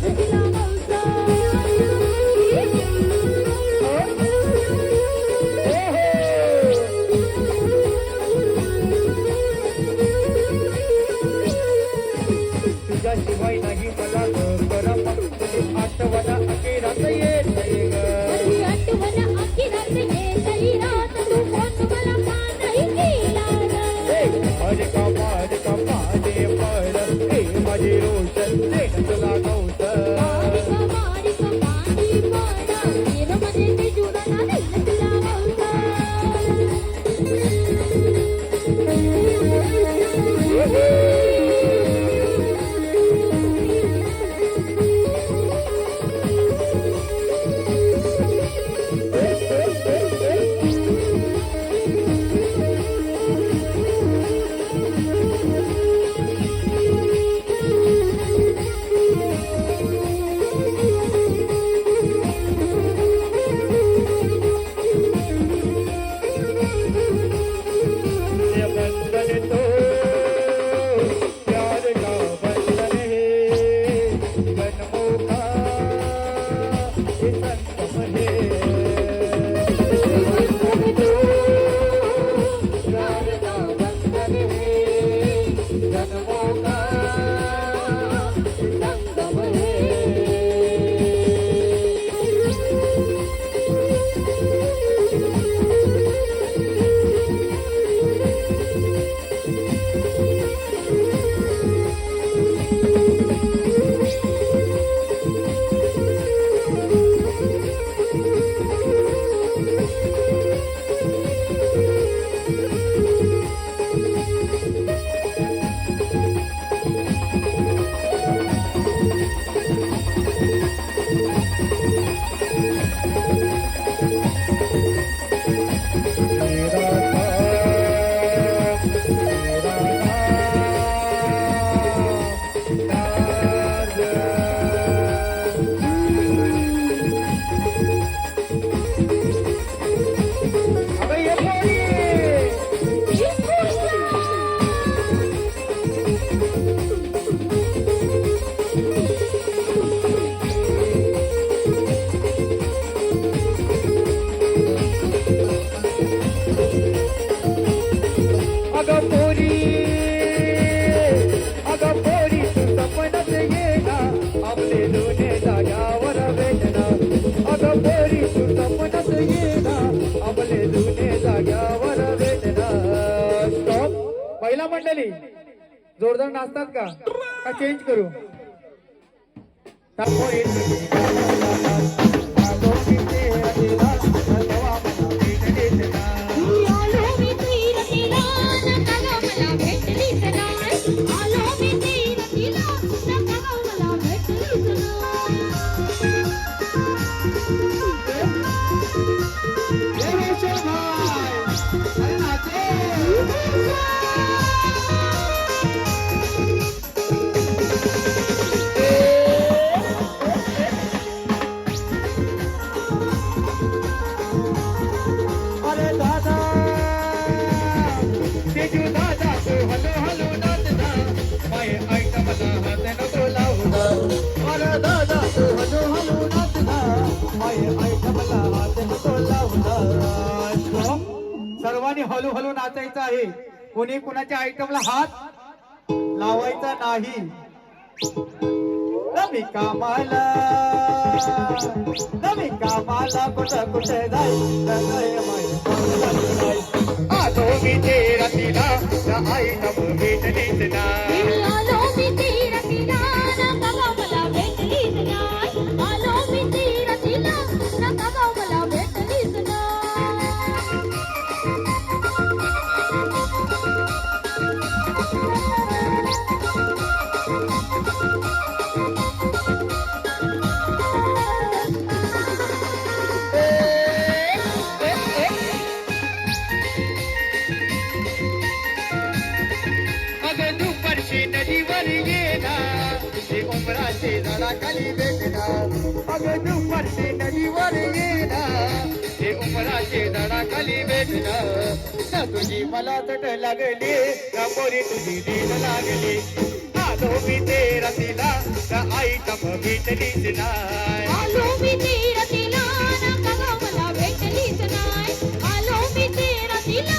Thank you. don't tell me, tell I don't. मंडळी जोरदार नाचतात का? चेंज करू? आहे. कोणी कुणाच्या आयटमला हात लावायचा नाही? कामाला कामाला कुठं कुठे जायचं आजोबीचे रतीला आई नव शेणाला खाली भेटणार अगं दुपारची नदीवर येणार हे उमराचे दडा खाली भेटणार ना तुझी मला तट लागली ना पोरी तुझी नील लागली? आलो मी ते रतीला ना आई तम भेटलीच नाही मला भेटलीच नाही आलो मी ते रतीला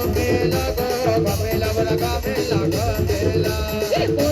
Pamela, Pamela, Pamela, Pamela, Pamela.